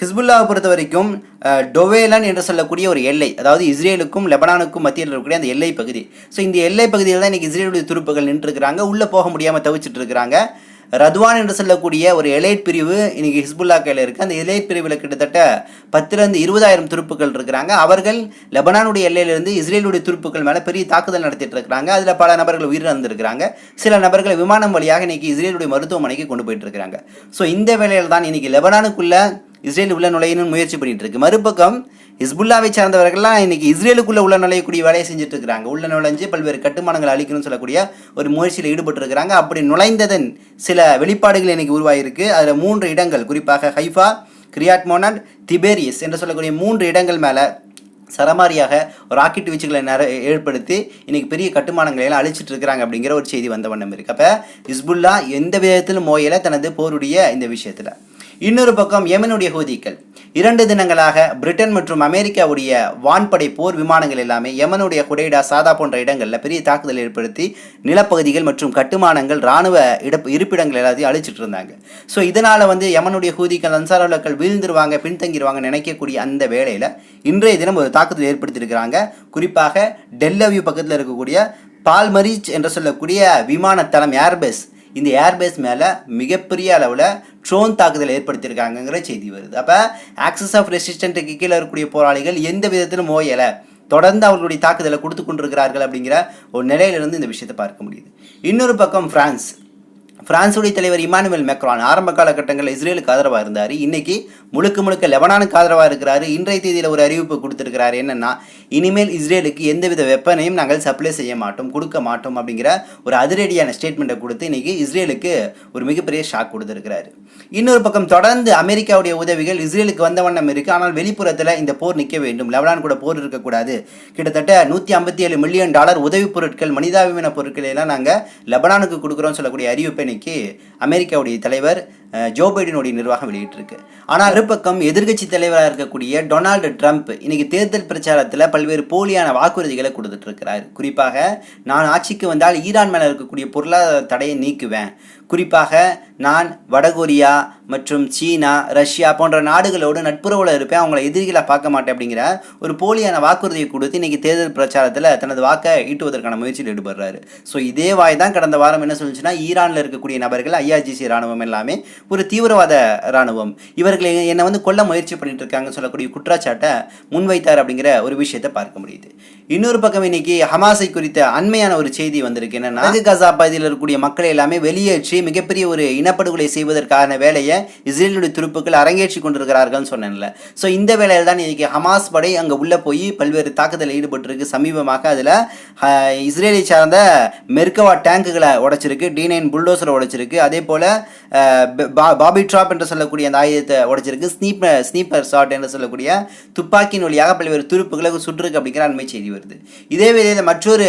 ஹிஸ்புல்லாவை பொறுத்த வரைக்கும் டொவேலன் என்று சொல்லக்கூடிய ஒரு எல்லை அதாவது இஸ்ரேலுக்கும் லெபனானுக்கும் மத்தியில் இருக்கக்கூடிய அந்த எல்லை பகுதி. ஸோ இந்த எல்லை பகுதியில் தான் இன்றைக்கி இஸ்ரேலுடைய துருப்புகள் நின்றுருக்கிறாங்க உள்ளே போக முடியாமல் தவிச்சிட்டு இருக்கிறாங்க ரத்வான் என்று சொல்லக்கூடிய ஒரு எலைட் பிரிவு இன்றைக்கி ஹிஸ்புல்லா கையில் இருக்குது அந்த எலைட் பிரிவில் கிட்டத்தட்ட பத்துலேருந்து இருபதாயிரம் துருப்புகள் இருக்கிறாங்க. அவர்கள் லெபனானுடைய எல்லையிலிருந்து இஸ்ரேலுடைய துருப்புகள் மேலே பெரிய தாக்குதல் நடத்திட்டு இருக்கிறாங்க. அதில் பல நபர்கள் உயிரிழந்திருக்கிறாங்க. சில நபர்களை விமானம் வழியாக இன்னைக்கு இஸ்ரேலுடைய மருத்துவமனைக்கு கொண்டு போயிட்டு இருக்கிறாங்க. ஸோ இந்த வேலையில் தான் இன்றைக்கி லெபனானுக்குள்ளே இஸ்ரேல் உள்ள நுழையணும்னு முயற்சி பண்ணிட்டு இருக்கு மறுபக்கம் ஹிஸ்புல்லாவை சார்ந்தவர்கள்லாம் இன்னைக்கு இஸ்ரேலுக்குள்ள உள்ள நுழையக்கூடிய வேலையை செஞ்சுட்டு இருக்காங்க உள்ள நுழைஞ்சு பல்வேறு கட்டுமானங்களை அழிக்கணும்னு சொல்லக்கூடிய ஒரு முயற்சியில் ஈடுபட்டு இருக்கிறாங்க அப்படி நுழைந்ததன் சில வெளிப்பாடுகள் இன்னைக்கு உருவாகிருக்கு அதில் மூன்று இடங்கள் குறிப்பாக ஹைஃபா கிரியாட்மோனட் திபேரியஸ் என்று சொல்லக்கூடிய மூன்று இடங்கள் மேலே சரமாரியாக ராக்கெட் வீச்சுகளை நிற ஏற்படுத்தி இன்னைக்கு பெரிய கட்டுமானங்களை எல்லாம் அழிச்சிட்டு இருக்கிறாங்க அப்படிங்கிற ஒரு செய்தி வந்த வண்ணம் இருக்கு. அப்போ ஹிஸ்புல்லா எந்த விதத்திலும் மோயலை தனது போருடைய இந்த விஷயத்தில் இன்னொரு பக்கம் யமனுடைய ஹூதிக்கள். இரண்டு தினங்களாக பிரிட்டன் மற்றும் அமெரிக்காவுடைய வான்படை போர் விமானங்கள் எல்லாமே யமனுடைய குடைடா சாதா போன்ற இடங்களில் பெரிய தாக்குதல் ஏற்படுத்தி நிலப்பகுதிகள் மற்றும் கட்டுமானங்கள் இராணுவ இட இருப்பிடங்கள் எல்லாத்தையும் அழிச்சிட்டு இருந்தாங்க. ஸோ இதனால் வந்து யமனுடைய ஹூதிக்கள் அன்சாரவுலக்கள் வீழ்ந்துருவாங்க பின்தங்கிடுவாங்க நினைக்கக்கூடிய அந்த வேளையில் இன்றைய தினம் ஒரு தாக்குதல் ஏற்படுத்தியிருக்கிறாங்க. குறிப்பாக டெல்லவியூ பக்கத்தில் இருக்கக்கூடிய பால்மரிச் என்று சொல்லக்கூடிய விமானத்தளம் ஏர்பேஸ். இந்த ஏர்பேஸ் மேலே மிகப்பெரிய அளவில் ட்ரோன் தாக்குதல் ஏற்படுத்தியிருக்காங்கங்கிற செய்தி வருது. அப்போ ஆக்சஸ் ஆஃப் ரெசிஸ்டண்ட்டுக்கு கீழே இருக்கக்கூடிய போராளிகள் எந்த விதத்திலும் ஓயலை. தொடர்ந்து அவர்களுடைய தாக்குதலை கொடுத்து கொண்டிருக்கிறார்கள் அப்படிங்கிற ஒரு நிலையிலிருந்து இந்த விஷயத்தை பார்க்க முடியுது. இன்னொரு பக்கம் ஃப்ரான்ஸ் பிரான்சுடைய தலைவர் இமானுவேல் மெக்ரான் ஆரம்ப காலகட்டங்களில் இஸ்ரேலுக்கு ஆதரவாக இருந்தார். இன்னைக்கு முழுக்க முழுக்க லெபனானுக்கு ஆதரவாக இருக்கிறாரு. இன்றைய தேதியில் ஒரு அறிவிப்பு கொடுத்துருக்கிறார். என்னென்னா இனிமேல் இஸ்ரேலுக்கு எந்தவித வெப்பனையும் நாங்கள் சப்ளை செய்ய மாட்டோம் கொடுக்க மாட்டோம் அப்படிங்கிற ஒரு அதிரடியான ஸ்டேட்மெண்ட்டை கொடுத்து இன்னைக்கு இஸ்ரேலுக்கு ஒரு மிகப்பெரிய ஷாக் கொடுத்துருக்கிறாரு. இன்னொரு பக்கம் தொடர்ந்து அமெரிக்காவுடைய உதவிகள் இஸ்ரேலுக்கு வந்த வண்ணம் இருக்குது ஆனால் வெளிப்புறத்தில் இந்த போர் நிற்க வேண்டும். லெபனான் கூட போர் இருக்கக்கூடாது கிட்டத்தட்ட நூற்றி ஐம்பத்தி ஏழு மில்லியன் டாலர் உதவி பொருட்கள் மனிதாபிமான பொருட்களை எல்லாம் நாங்கள் லெபனானுக்கு கொடுக்குறோம்னு சொல்லக்கூடிய அறிவிப்பை இன்னைக்கு அமெரிக்காவுடைய தலைவர் ஜோ பைடனுடைய நிர்வாகம் வெளியிட்டிருக்கு. ஆனால் மறுபக்கம் எதிர்க்கட்சி தலைவராக இருக்கக்கூடிய டொனால்டு ட்ரம்ப் இன்னைக்கு தேர்தல் பிரச்சாரத்தில் பல்வேறு போலியான வாக்குறுதிகளை கொடுத்துட்டு இருக்கிறார் குறிப்பாக நான் ஆட்சிக்கு வந்தால் ஈரான் மேலே இருக்கக்கூடிய பொருளாதார தடையை நீக்குவேன். குறிப்பாக நான் வடகொரியா மற்றும் சீனா ரஷ்யா போன்ற நாடுகளோடு நட்புறவில் இருப்பேன் அவங்கள எதிரிகளாக பார்க்க மாட்டேன் அப்படிங்கிற ஒரு போலியான வாக்குறுதியை கொடுத்து இன்றைக்கி தேர்தல் பிரச்சாரத்தில் தனது வாக்கை ஈட்டுவதற்கான முயற்சியில் ஈடுபடுறாரு. ஸோ இதே வாய் தான் கடந்த வாரம் என்ன சொல்லுச்சுன்னா ஈரானில் இருக்கக்கூடிய நபர்கள் ஐஆர்ஜிசி ராணுவம் எல்லாமே ஒரு தீவிரவாத ராணுவம் இவர்கள் என்னை வந்து கொல்ல முயற்சி பண்ணிட்டு இருக்காங்கன்னு சொல்லக்கூடிய குற்றச்சாட்டை முன்வைத்தார் அப்படிங்கிற ஒரு விஷயத்தை பார்க்க முடியுது. இன்னொரு பக்கம் இன்னைக்கு ஹமாஸை குறித்த அண்மையான ஒரு செய்தி வந்திருக்கு. என்னன்னா கசா பகுதியில் இருக்கக்கூடிய மக்களை எல்லாமே வெளியேற்றி மிகப்பெரிய ஒரு இனப்படுகொலை செய்வதற்கான வேலையை இஸ்ரேலுடைய துருப்புக்கள் அரங்கேற்றி கொண்டிருக்கிறார்கள்னு சொன்னேன்ல. ஸோ இந்த வேலையில் தான் இன்னைக்கு ஹமாஸ் படை அங்கே உள்ளே போய் பல்வேறு தாக்குதலில் ஈடுபட்டிருக்கு. சமீபமாக அதில் இஸ்ரேலை சார்ந்த மெர்கவா டேங்குகளை உடைச்சிருக்கு. D nine புல்டோசரை உடைச்சிருக்கு. அதே போல் பாபி ட்ராப் என்று சொல்லக்கூடிய அந்த ஆயுதத்தை உடைச்சிருக்கு. ஸ்னீப்பர் ஸ்னீப்பர் ஷாட் என்று சொல்லக்கூடிய துப்பாக்கியின் வழியாக பல்வேறு துருப்புகளை சுட்டிருக்கு அப்படிங்கிற அண்மை செய்தி வருது. இதே வேளையில் மற்றொரு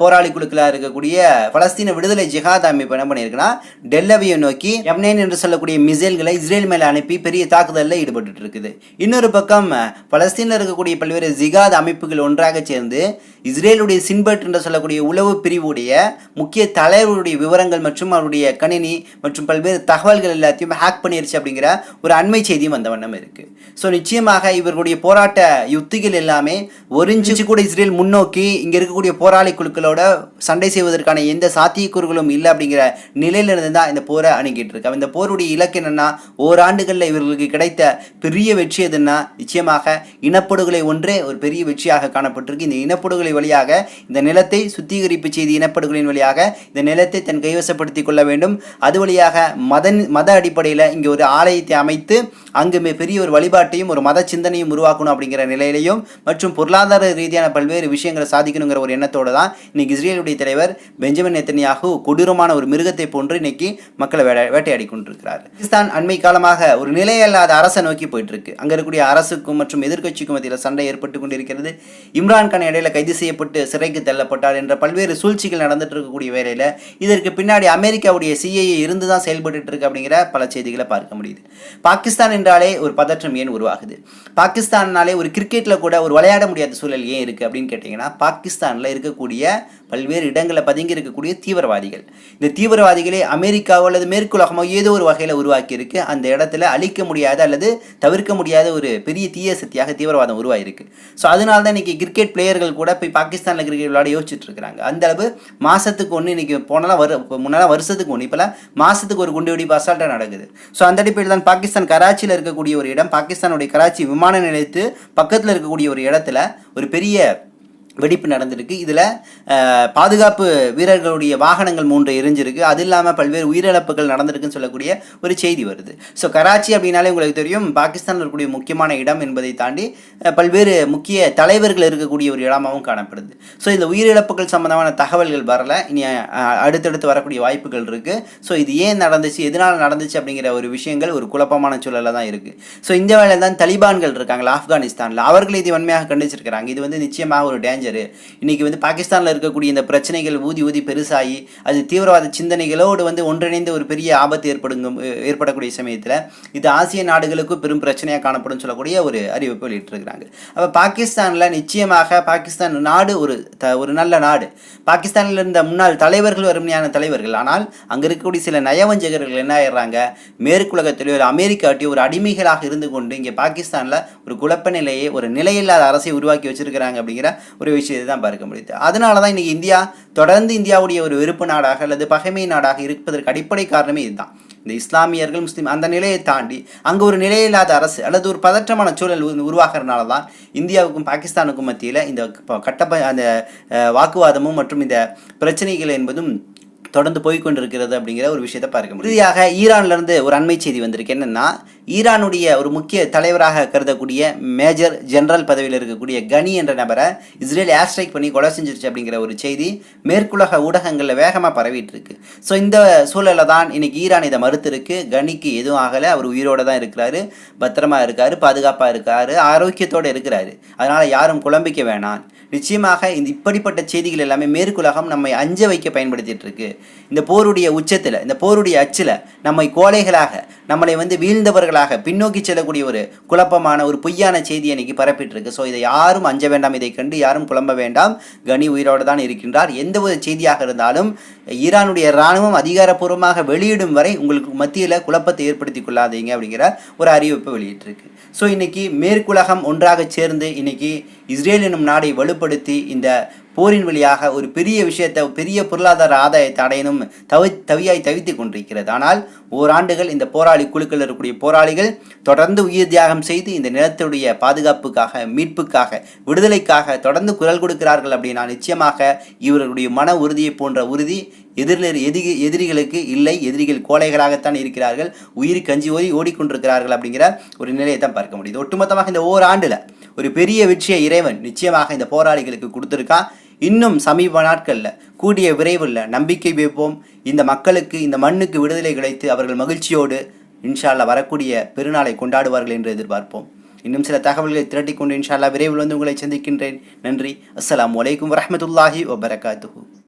போராளி குழுக்களாக இருக்கக்கூடிய பலஸ்தீன விடுதலை ஜிஹாத் அமைப்பு என்ன பண்ணியிருக்குன்னா டெல்லவியை நோக்கி எம்னைன் என்று சொல்லக்கூடிய மிசைல்களை இஸ்ரேல் மேலே அனுப்பி பெரிய தாக்குதலில் ஈடுபட்டு இருக்குது. இன்னொரு பக்கம் பலஸ்தீனில் இருக்கக்கூடிய பல்வேறு ஜிகாத் அமைப்புகள் ஒன்றாக சேர்ந்து இஸ்ரேலுடைய சின்பர்ட் என்று சொல்லக்கூடிய உளவு பிரிவுடைய முக்கிய தலைவருடைய விவரங்கள் மற்றும் அவருடைய கணினி மற்றும் பல்வேறு தகவல்கள் எல்லாத்தையும் ஹேக் பண்ணிருச்சு அப்படிங்கிற ஒரு அண்மை செய்தியும் வந்த வண்ணம் இருக்குது ஸோ நிச்சயமாக இவர்களுடைய போராட்ட யுத்திகள் எல்லாமே ஒருஞ்சிச்சு கூட இஸ்ரேல் முன்னோக்கி இங்கே இருக்கக்கூடிய போராளி குழுக்களோட சண்டை செய்வதற்கான எந்த சாத்தியக்கூறுகளும் இல்லை அப்படிங்கிற நிலையிலிருந்து தான் இந்த போரை அணுகிட்டு இருக்கு. இந்த போருடைய இலக்கு என்னென்னா ஓராண்டுகளில் இவர்களுக்கு கிடைத்த பெரிய வெற்றி எதுன்னா நிச்சயமாக இனப்படுகொலை ஒன்றே ஒரு பெரிய வெற்றியாக காணப்பட்டிருக்கு. இந்த இனப்படுகொலை வழியாக இந்த நிலத்தை சுத்திகரிப்பு செய்து இனப்படுகொலையின் வழியாக இந்த நிலத்தை தன் கைவசப்படுத்திக் கொள்ள வேண்டும். அது வழியாக மத மத அடிப்படையில் இங்கே ஒரு ஆலயத்தை அமைத்து அங்கு பெரிய ஒரு வழிபாட்டையும் ஒரு மத சிந்தனையும் உருவாக்கணும் அப்படிங்கிற நிலையிலையும் மற்றும் பொருளாதார ரீதியான பல்வேறு விஷயங்களை சாதிக்கணுங்கிற ஒரு எண்ணத்தோடு தான் இன்னைக்கு இஸ்ரேலுடைய தலைவர் பெஞ்சமின் நெத்தனியாக கொடூரமான ஒரு மிருகத்தை போன்று இன்னைக்கு மக்களை வேட வேட்டையாடி கொண்டிருக்கிறார். பாகிஸ்தான் அண்மை காலமாக ஒரு நிலையல்லாத அரசை நோக்கி போயிட்டு இருக்கு. அங்க இருக்கக்கூடிய அரசுக்கும் மற்றும் எதிர்க்கட்சிக்கும் மத்தியில் சண்டை ஏற்பட்டு கொண்டிருக்கிறது. இம்ரான் கான் இடையில கைது செய்யப்பட்டு சிறைக்கு தள்ளப்பட்டார் என்ற பல்வேறு சூழ்ச்சிகள் நடந்துட்டு இருக்கக்கூடிய வேலையில் இதற்கு பின்னாடி அமெரிக்காவுடைய சிஐஏ இருந்து தான் செயல்பட்டு இருக்கு அப்படிங்கிற பல செய்திகளை பார்க்க முடியுது. பாகிஸ்தான் என்றாலே ஒரு பதற்றம் ஏன் உருவாகுது? பாகிஸ்தானாலே ஒரு கிரிக்கெட்டில் கூட ஒரு விளையாட முடியாத சூழல் ஏன் இருக்குது அப்படின்னு கேட்டிங்கன்னா பாகிஸ்தானில் இருக்கக்கூடிய பல்வேறு இடங்களில் பதுங்கி இருக்கக்கூடிய தீவிரவாதிகள். இந்த தீவிரவாதிகளே அமெரிக்காவோ அல்லது மேற்குலகமோ ஏதோ ஒரு வகையில் உருவாக்கியிருக்கு அந்த இடத்துல அழிக்க முடியாத அல்லது தவிர்க்க முடியாத ஒரு பெரிய தீய சக்தியாக தீவிரவாதம் உருவாயிருக்கு. ஸோ அதனால தான் இன்னைக்கு கிரிக்கெட் பிளேயர்கள் கூட போய் பாகிஸ்தானில் கிரிக்கெட் விளையாட யோசிச்சுட்டு இருக்காங்க அந்த அளவு மாதத்துக்கு ஒன்று இன்னைக்கு போனலாம் வரு முன்னெல்லாம் வருஷத்துக்கு ஒன்று இப்போலாம் மாதத்துக்கு ஒரு குண்டு வெடிப்பு அசால்ட்டாக நடக்குது. ஸோ அந்த அடிப்படையில் தான் பாகிஸ்தான் கராச்சியில் இருக்கக்கூடிய ஒரு இடம் பாகிஸ்தானுடைய கராச்சி விமான நிலையத்து பக்கத்தில் இருக்கக்கூடிய ஒரு இடத்துல ஒரு பெரிய வெடிப்பு நடந்திருக்கு. இதில் பாதுகாப்பு வீரர்களுடைய வாகனங்கள் மூன்று எரிஞ்சிருக்கு. அது இல்லாமல் பல்வேறு உயிரிழப்புகள் நடந்திருக்குன்னு சொல்லக்கூடிய ஒரு செய்தி வருது. ஸோ கராச்சி அப்படின்னாலே உங்களுக்கு தெரியும் பாகிஸ்தானில் இருக்கக்கூடிய முக்கியமான இடம் என்பதை தாண்டி பல்வேறு முக்கிய தலைவர்கள் இருக்கக்கூடிய ஒரு இடமாகவும் காணப்படுது. ஸோ இந்த உயிரிழப்புகள் சம்பந்தமான தகவல்கள் வரல. இனி அடுத்தடுத்து வரக்கூடிய வாய்ப்புகள் இருக்குது ஸோ இது ஏன் நடந்துச்சு எதனால் நடந்துச்சு அப்படிங்கிற ஒரு விஷயங்கள் ஒரு குழப்பமான சூழலில் தான் இருக்குது ஸோ இந்த வேலையில் தான் தலிபான்கள் இருக்காங்களா ஆப்கானிஸ்தானில்? அவர்கள் இது வன்மையாக கண்டிச்சிருக்கிறாங்க. இது வந்து நிச்சயமாக ஒரு டேஞ்சர் இன்னைக்கு வந்து பாகிஸ்தானில் இருக்கக்கூடிய இந்த பிரச்சனைகள் ஊதி ஊதி பெருசாகி அது தீவிரவாத சிந்தனைகளோடு வந்து ஒன்றிணைந்து ஒரு பெரிய ஆபத்து ஏற்படுங்கும் ஏற்படக்கூடிய சமயத்தில் இது ஆசிய நாடுகளுக்கும் பெரும் பிரச்சனையாக காணப்படும் சொல்லக்கூடிய ஒரு அறிவிப்பு வெளியிட்டிருக்கிறாங்க. அப்போ பாகிஸ்தானில் நிச்சயமாக பாகிஸ்தான் நாடு ஒரு த ஒரு நல்ல நாடு. பாகிஸ்தானில் இருந்த முன்னாள் தலைவர்கள் வறுமையான தலைவர்கள். ஆனால் அங்கே இருக்கக்கூடிய சில நயவஞ்சகர்கள் என்ன ஆயிடுறாங்க? மேற்குலகத்திலேயோ ஒரு அமெரிக்காட்டியோ ஒரு அடிமைகளாக இருந்து கொண்டு இங்கே பாகிஸ்தானில் ஒரு குழப்ப நிலையை ஒரு நிலையில்லாத அரசை உருவாக்கி வச்சிருக்கிறாங்க அப்படிங்கிற ஒரு விஷயத்தை தான் பார்க்க முடியுது. அதனால தான் இன்றைக்கி இந்தியா தொடர்ந்து இந்தியாவுடைய ஒரு வெறுப்பு நாடாக அல்லது பகைமை நாடாக இருப்பதற்கு அடிப்படை காரணமே இதுதான். இந்த இஸ்லாமியர்கள் முஸ்லீம் அந்த நிலையை தாண்டி அங்கே ஒரு நிலையில்லாத அரசு அல்லது ஒரு பதற்றமான சூழல் உருவாகிறனால உருவாகிறதுனால தான் இந்தியாவுக்கும் பாகிஸ்தானுக்கும் மத்தியில் இந்த கட்டப்ப அந்த வாக்குவாதமும் மற்றும் இந்த பிரச்சனைகள் என்பதும் தொடர்ந்து போய்க்கொண்டிருக்கிறது அப்படிங்கிற ஒரு விஷயத்தை பார்க்க முடியும். இறுதியாக இருந்து ஒரு அண்மை செய்தி வந்திருக்கு. என்னென்னா ஈரானுடைய ஒரு முக்கிய தலைவராக கருதக்கூடிய மேஜர் ஜெனரல் பதவியில் இருக்கக்கூடிய கனி என்ற நபரை இஸ்ரேல் ஏர் ஸ்ட்ரைக் பண்ணி கொலை செஞ்சிருச்சு அப்படிங்கிற ஒரு செய்தி மேற்குலக ஊடகங்களில் வேகமாக பரவிட்டு இருக்கு ஸோ இந்த சூழலில் தான் இன்னைக்கு ஈரான் இதை மறுத்திருக்கு. கனிக்கு எதுவும் ஆகலை. அவர் உயிரோட தான் இருக்கிறாரு. பத்திரமா இருக்காரு. பாதுகாப்பாக இருக்காரு. ஆரோக்கியத்தோடு இருக்கிறாரு. அதனால் யாரும் குழம்பிக்க வேணாம். நிச்சயமாக இந்த இப்படிப்பட்ட செய்திகள் எல்லாமே மேற்குலகம் நம்மை அஞ்ச வைக்க பயன்படுத்திட்டு இருக்கு. இந்த போருடைய உச்சத்தில் இந்த போருடைய அச்சில் நம்மை கோழைகளாக நம்மளை வந்து வீழ்ந்தவர்களாக பின்னோக்கி செல்லக்கூடிய ஒரு குழப்பமான ஒரு பொய்யான செய்தி இன்னைக்கு பரப்பிட்டு இருக்கு ஸோ இதை யாரும் அஞ்ச வேண்டாம் இதை கண்டு யாரும் குழம்ப வேண்டாம். கனி உயிரோடு தான் இருக்கின்றார். எந்த ஒரு செய்தியாக இருந்தாலும் ஈரானுடைய இராணுவம் அதிகாரப்பூர்வமாக வெளியிடும் வரை உங்களுக்கு மத்தியில் குழப்பத்தை ஏற்படுத்தி கொள்ளாதீங்க அப்படிங்கிற ஒரு அறிவிப்பு வெளியிட்டிருக்கு. ஸோ இன்னைக்கு மேற்குலகம் ஒன்றாக சேர்ந்து இன்னைக்கு இஸ்ரேல் எனும் நாடை வலுப்படுத்தி இந்த போரின் வழியாக ஒரு பெரிய விஷயத்தை பெரிய பொருளாதார ஆதாயத்தை அடையணும் தவி தவியாய் தவித்து கொண்டிருக்கிறது. ஆனால் ஓராண்டுகள் இந்த போராளி குழுக்கள் இருக்கக்கூடிய போராளிகள் தொடர்ந்து உயிர் தியாகம் செய்து இந்த நிலத்துடைய பாதுகாப்புக்காக மீட்புக்காக விடுதலைக்காக தொடர்ந்து குரல் கொடுக்கிறார்கள் அப்படின்னா நிச்சயமாக இவர்களுடைய மன உறுதியை போன்ற உறுதி எதிரில் எதிரி எதிரிகளுக்கு இல்லை எதிரிகள் கோழைகளாகத்தான் இருக்கிறார்கள். உயிர் கஞ்சி ஓரி ஓடிக்கொண்டிருக்கிறார்கள் அப்படிங்கிற ஒரு நிலையை தான் பார்க்க முடியுது. ஒட்டுமொத்தமாக இந்த ஓராண்டில் ஒரு பெரிய வெற்றியை இறைவன் நிச்சயமாக இந்த போராளிகளுக்கு கொடுத்துருக்கான் இன்னும் சமீப நாட்களில் கூடிய விரைவில் நம்பிக்கை வைப்போம். இந்த மக்களுக்கு இந்த மண்ணுக்கு விடுதலை கிடைத்து அவர்கள் மகிழ்ச்சியோடு இன்ஷால்லா வரக்கூடிய பெருநாளை கொண்டாடுவார்கள் என்று எதிர்பார்ப்போம். இன்னும் சில தகவல்களை திரட்டிக்கொண்டு இன்ஷால்லா விரைவில் வந்து உங்களை சந்திக்கின்றேன். நன்றி. அஸ்லாம் அலைக்கும் வரமத்துல்லாஹி வபரகாத்துஹு.